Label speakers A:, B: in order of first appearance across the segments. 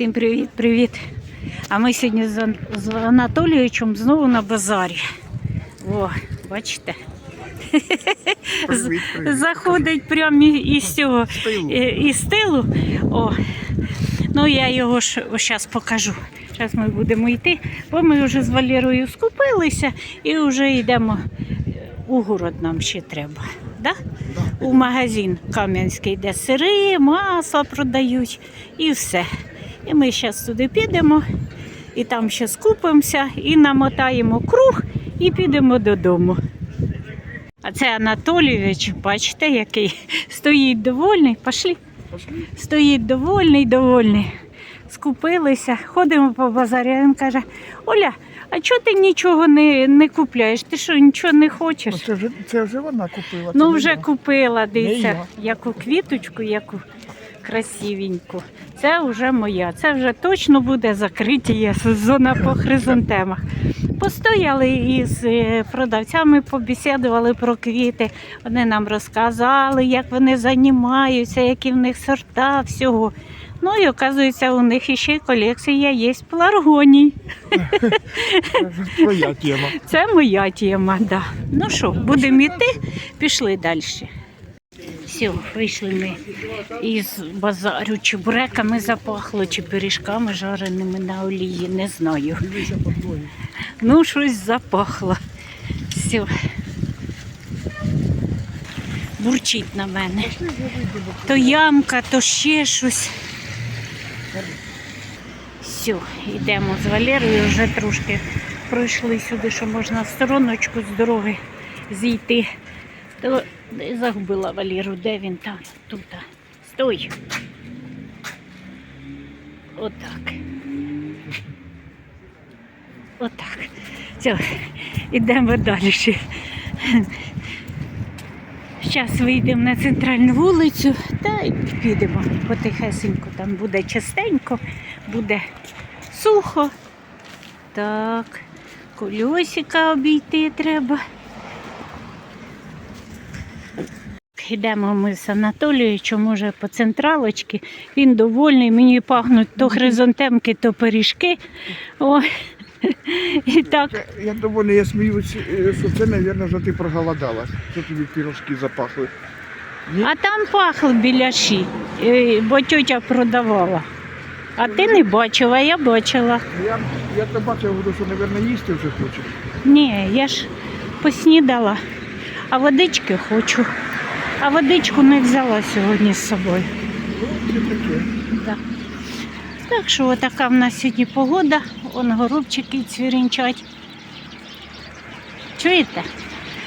A: Всім привіт-привіт. А ми сьогодні з, Ан- Анатолійовичем знову на базарі. О, бачите?
B: Привіт, привіт.
A: Заходить прямо із цього із тилу. О, ну я його ж зараз покажу. Зараз ми будемо йти, бо ми вже з Валерою скупилися і вже йдемо у город нам ще треба. Да? У магазин Кам'янський, де сири, масло продають і все. І ми зараз туди підемо, і там ще скупимося, і намотаємо круг, і підемо додому. А це Анатолійович, бачите, який стоїть довольний. Пошли.
B: Пошли.
A: Стоїть довольний, довольний. Скупилися, ходимо по базарі. Він каже: Оля, а чого ти нічого не, не купляєш? Ти що, нічого не хочеш?
B: Ну, Це вже, це вже вона купила.
A: Ну, вже купила, дивіться, яку квіточку, яку красивеньку. Це вже моя. Це вже точно буде закриття сезону по хризантемах. Постояли із е, продавцями, побесідували про квіти. Вони нам розказали, як вони займаються, які в них сорта, всього. Ну і оказується, у них іще й колекція є пларгоній.
B: Це твоя тема.
A: Це моя тема, да. Ну що, будемо йти, пішли далі. Все, вийшли ми із базарю чебуреками запахло, чи пиріжками жареними на олії, не знаю. Ну, щось запахло. Все. Бурчить на мене. То ямка, то ще щось. Все, йдемо з Валерою, вже трошки пройшли сюди, що можна стороночку з дороги зійти. Де загубила Валеру, де він там? Тут. Стой. Отак. Отак. Все, йдемо далі. Зараз вийдемо на центральну вулицю та й підемо потихесенько. Там буде чистенько, буде сухо. Так, колесика обійти треба. Йдемо ми з Анатолійовичем, може по централочці. Він довольний, мені пахнуть то хризантемки, то пиріжки. О, і так.
B: Це- Я доволі я сміюсь, е, що це, мабуть, вже ти проголодалась. Що тобі пірожки запахли. Ні?
A: А там пахли біляші, е, бо тьотя продавала. А ти не бачила, я бачила.
B: Я, я то бачив, говорю, що, мабуть, їсти вже хочеш.
A: Ні, я ж поснідала, а водички хочу. А водичку не взяла сьогодні з собою. Да. Так що отака в нас сьогодні погода. Он горобчики цвірінчать. Чуєте?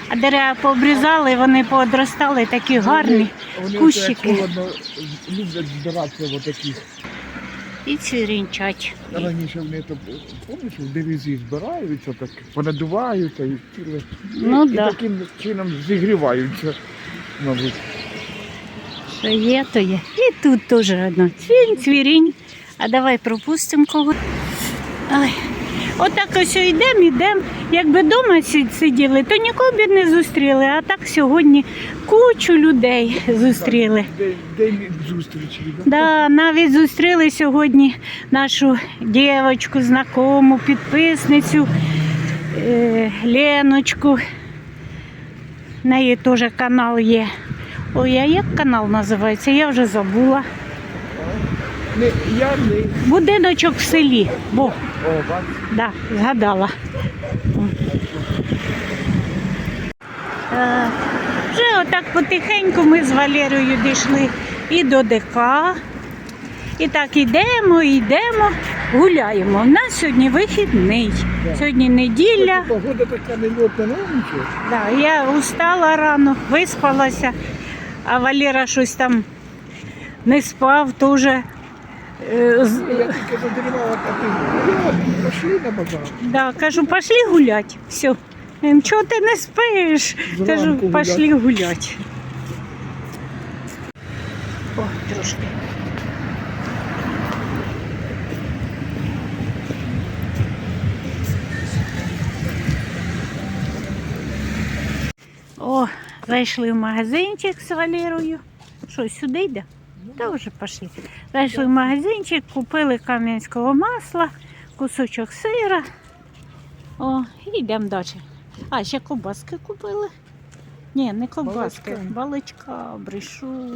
A: А дерева пообрізали, вони поодростали такі гарні.
B: Вони
A: кущики.
B: холодно люблять збиратися в таких.
A: І цвірінчать.
B: Раніше вони то, пам'ятаєш, в дерезі збираються, так понадуваються і ціле.
A: Ну
B: і,
A: да.
B: і таким чином зігріваються, мабуть.
A: Що є, то є. І тут теж одно. Цвірінь, цвірінь. А давай пропустимо кого. Ай. Отак ось йдемо, йдемо. Якби вдома сиділи, то нікого б не зустріли. А так сьогодні кучу людей зустріли.
B: День, зустрічі. Да?
A: Да, навіть зустріли сьогодні нашу дівчинку, знакому, підписницю е, Леночку. В неї теж канал є. Ой, а як канал називається? Я вже забула.
B: Не, я не.
A: Будиночок в селі. Бо,
B: О,
A: да, згадала. Е, Вже отак потихеньку ми з Валерою дійшли і до ДК. І так йдемо, йдемо, гуляємо. У нас сьогодні вихідний. Сьогодні неділя.
B: Погода така нельотна, ну нічого.
A: Да, я устала рано, виспалася, а Валера щось там не спав, теж. е,
B: Я тільки задрімала, а ти «О, пішли на базар.
A: Да, кажу, пошли гулять. Все. Він, чого ти не спиш? Кажу,
B: гулять.
A: пошли гулять. О, трошки. Зайшли в магазинчик з Валерою. Що, сюди йде? Та вже пішли. Зайшли в магазинчик, купили кам'янського масла, кусочок сира. О, і йдемо далі. А, ще ковбаски купили. Ні, не ковбаски,
B: Баличка.
A: баличка, брешу.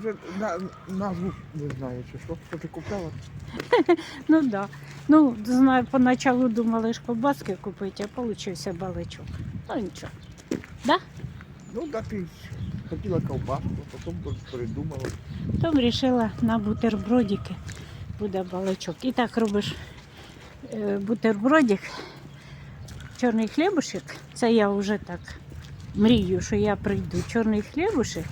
B: Вже на, назву не знаю, чи що. Що ти купила?
A: Ну так. Да. Ну, знаю, поначалу думали ж ковбаски купити, а получився баличок. Ну нічого.
B: Ну, да, ти хотіла ковбаску, потім передумала.
A: Потім вирішила на бутербродики буде баличок. І так робиш е, бутербродик, чорний хлібушек. Це я вже так мрію, що я прийду. Чорний хлібушек,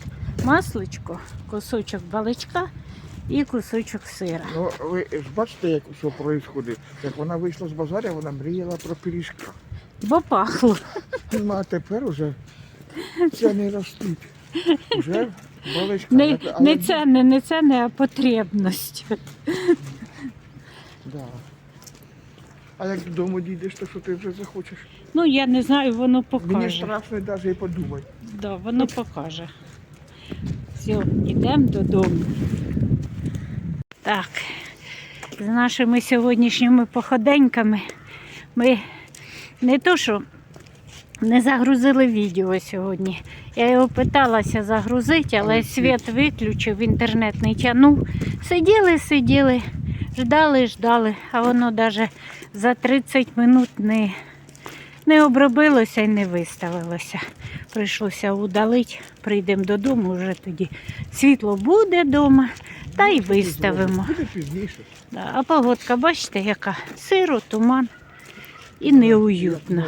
A: масличко, кусочок баличка і кусочок сира.
B: Ну, ви ж бачите, як що відбувається. Як вона вийшла з базаря, вона мріяла про пиріжка.
A: Бо пахло.
B: Ну, а тепер уже це не ростуть. Уже баличка.
A: Не,
B: Але-
A: не це не, не це не а потребність.
B: Да. А як додому дійдеш, то що ти вже захочеш?
A: Ну я не знаю, воно
B: Мені
A: покаже.
B: страшно навіть і подумати.
A: Да, воно покаже. Все, йдемо додому. Так, з нашими сьогоднішніми походеньками ми не то, що не загрузили відео сьогодні. Я його питалася загрузити, але світ виключив, інтернет не тягнув. Сиділи, сиділи, ждали, ждали, а воно навіть за 30 минут не, не обробилося і не виставилося. Прийшлося удалити, прийдемо додому, вже тоді світло буде вдома, та й виставимо. Да, а погодка, бачите, яка сиро, туман і неуютно.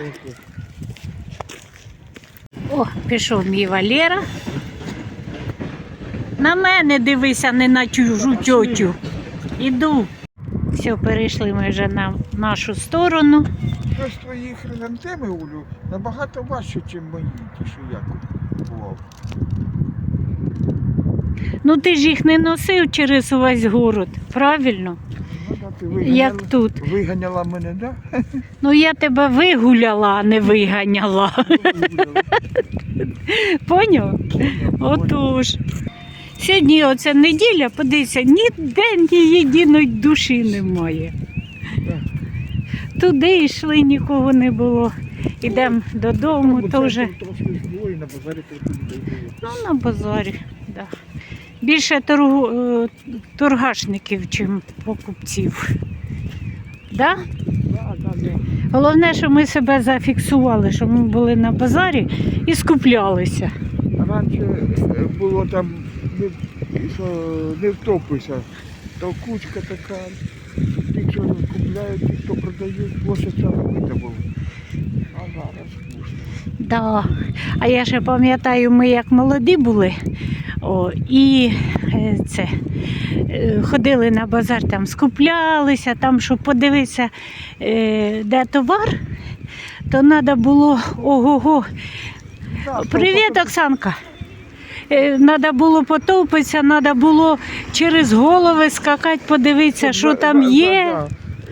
A: О, пішов мій Валера. На мене дивися, не на чужу тьотю. Іду. Все, перейшли ми вже на нашу сторону.
B: Щось твої хризантеми, Улю, набагато важче, ніж мої, ті, що я купував.
A: Ну ти ж їх не носив через увесь город, правильно?
B: Ну, да,
A: Як тут.
B: виганяла мене, да?
A: Ну я тебе вигуляла, а не виганяла. Поняв? Отож. Сьогодні оця неділя, подивися, ніде ні єдиної душі немає. Туди йшли, нікого не було. Ідемо додому,
B: базарі трохи
A: ну, на базарі. Да. Більше торгу, е, торгашників, чим покупців. Да? Головне, що ми себе зафіксували, що ми були на базарі і скуплялися.
B: Раніше е, було там, не, що не втопися, то кучка така, ті, що купляють, ті, хто продають, площадь робити було. А зараз пусто.
A: Да. А я ще пам'ятаю, ми як молоді були. О, і е, це, е, ходили на базар, там скуплялися, там, щоб подивитися, е, де товар, то треба було ого-го. Привіт, Оксанка. Треба було потопитися, треба було через голови скакати, подивитися, що там є.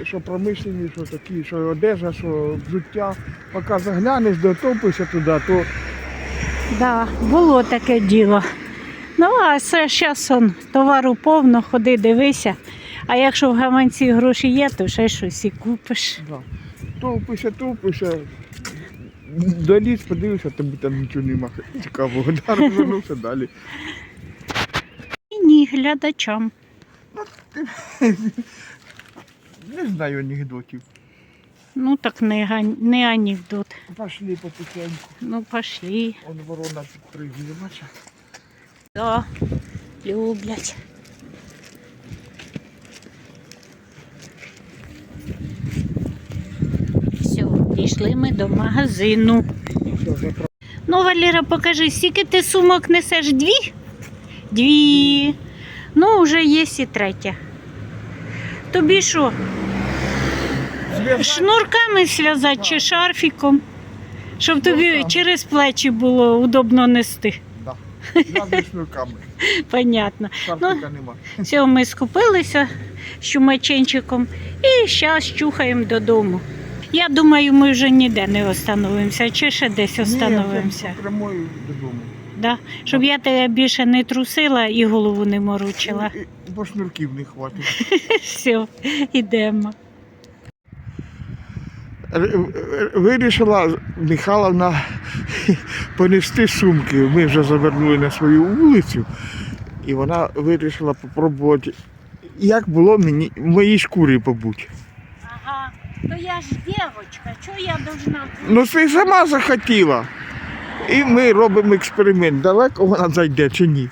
B: Що промишлені, що такі, що одежа, що взуття. Поки заглянеш, дотопишся туди, то
A: Да, було таке діло. Ну, а зараз он, товару повно, ходи, дивися. А якщо в гаманці гроші є, то ще щось і купиш.
B: да. топишся, топишся. Доліз, подивишся, тобі там нічого немає цікавого. Да, розвернувся далі.
A: І ні, глядачам.
B: Не знаю анекдотів.
A: Ну так не, гань- не анекдот.
B: Пошли потихеньку.
A: Ну, пошли.
B: Он ворона підпригує, бачиш?
A: Да, люблять. Все, дійшли ми до магазину. Ну, Валера, покажи, скільки ти сумок несеш? Дві? Дві. Ну, вже є і третя. Тобі що, шнурками зв'язати чи шарфіком? Щоб тобі через плечі було удобно нести.
B: Да. Шнурками.
A: Понятно.
B: Шарфика нема.
A: Все, ми скупилися з чумаченчиком і зараз чухаємо додому. Я думаю, ми вже ніде не остановимося, чи ще десь остановимося.
B: Ні, прямою додому.
A: Да? Щоб я тебе більше не трусила і голову не морочила.
B: І- Бо шнурків не хватить.
A: Все, йдемо.
B: Р- р- Вирішила Михайловна понести сумки. Ми вже завернули на свою вулицю, і вона вирішила спробувати, як було мені в моїй шкурі побути.
A: Ага, то я ж дівчинка, чого я должна
B: Ну ти сама захотіла. І ми робимо експеримент, далеко вона зайде чи ні.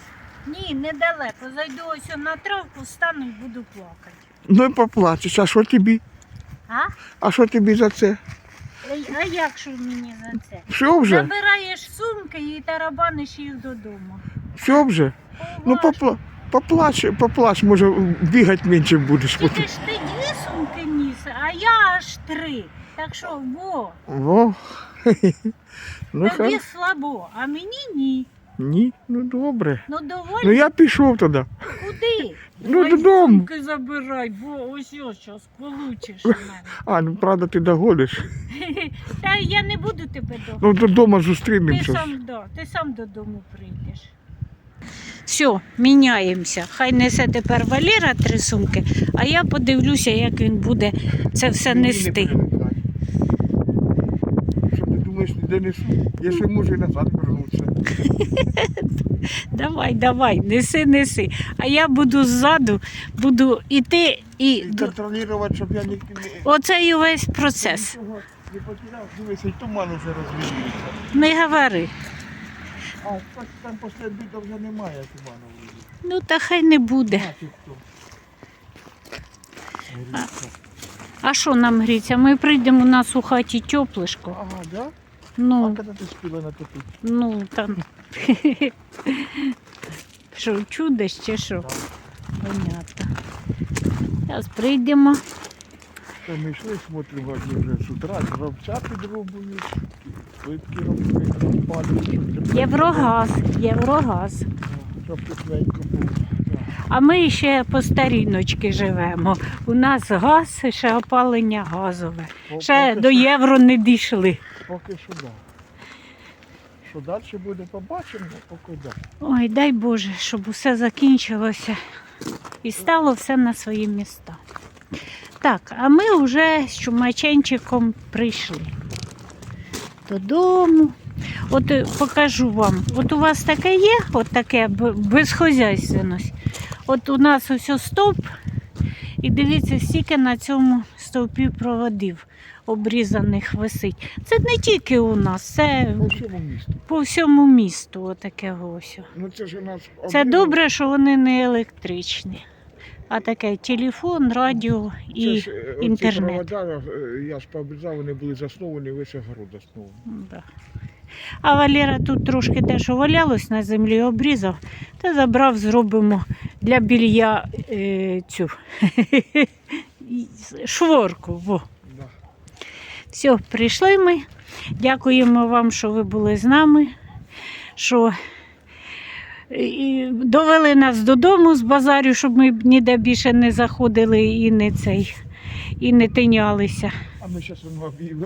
A: Ні, недалеко. Зайду ось на травку, стану і буду плакати.
B: Ну і поплачеш, а що тобі?
A: А?
B: А що тобі за це?
A: А як що мені за це?
B: Все вже?
A: Забираєш сумки і тарабаниш їх додому.
B: Все вже? Ну попла... поплач, поплач, може бігати менше будеш.
A: Тільки ж ти дві сумки ніс, а я аж три. Так що, во,
B: Во. Ну,
A: тобі слабо, а мені ні.
B: Ні, ну добре.
A: Ну доволі
B: Ну я пішов туди.
A: куди?
B: Ну,
A: Ой,
B: додому.
A: Сумки забирай, бо ось ось зараз получиш у мене.
B: А, ну правда, ти догодиш.
A: Та я не буду тебе до.
B: Ну додому
A: Ти
B: зустрінемося.
A: сам, да, ти сам додому прийдеш. Все, міняємося. Хай несе тепер Валера три сумки, а я подивлюся, як він буде це все нести.
B: привикай. Що ти думаєш, ніде несу? Я ще можу і назад вернутися.
A: Давай, давай, неси, неси. А я буду ззаду, буду іти і.
B: І контролювати, щоб я ні,
A: Оце і весь процес.
B: нічого не потеряв. Дивися, і туман вже розвіюється.
A: Не говори.
B: А, так там після обіду вже немає туману.
A: Ну та хай не буде.
B: А
A: що нам гріться? Ми прийдемо у нас у хаті теплишко.
B: Ага, да? А
A: Ну,
B: коли ти спіла натопити?
A: ну там. Що, чудиш чи що? Понятно. Зараз прийдемо.
B: Та ми йшли, смотримо, як вже з утра, дровця підробують, плитки розпалюють,
A: Єврогаз, єврогаз.
B: Щоб тепленько було.
A: А ми ще по старіночки живемо. У нас газ, ще опалення газове. Ще до євро не дійшли.
B: Поки що да. Що далі буде, побачимо, поки да.
A: Ой, дай Боже, щоб усе закінчилося і стало все на свої міста. Так, а ми вже з чумаченчиком прийшли додому. От е, покажу вам. От у вас таке є, от таке б- безхозяйственність. От у нас ось стовп, і дивіться, стільки на цьому стовпі проводів обрізаних висить. Це не тільки у нас, це
B: По всьому місту.
A: по всьому місту отаке ось.
B: Ну це ж у нас
A: Це добре, що вони не електричні, а таке телефон, радіо
B: Це
A: і.
B: ж, е, оці
A: інтернет.
B: провода, е, я ж пообрізав, вони були засновані, весь огород заснований.
A: Да. А Валера тут трошки те, що валялось на землі, обрізав та забрав, зробимо для білья е, цю шворку. Во. Все, прийшли ми. Дякуємо вам, що ви були з нами. Що і довели нас додому з базарю, щоб ми ніде більше не заходили і не цей, і не тинялися.
B: А ми зараз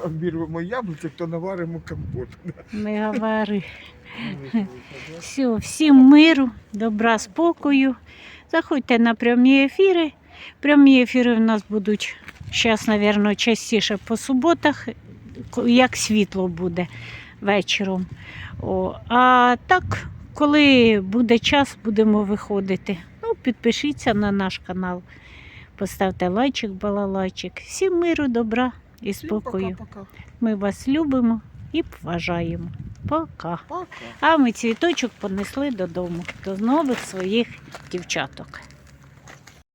B: обірвемо яблуки, то наваримо компот.
A: Не говори. Все, всім миру, добра, спокою. Заходьте на прямі ефіри. Прямі ефіри в нас будуть зараз, мабуть, частіше по суботах, як світло буде вечором. О, а так, коли буде час, будемо виходити. Ну, підпишіться на наш канал, поставте лайчик, балалайчик. Всім миру, добра і спокою. Ми вас любимо і поважаємо. Пока.
B: Пока.
A: А ми цвіточок понесли додому, до нових своїх дівчаток.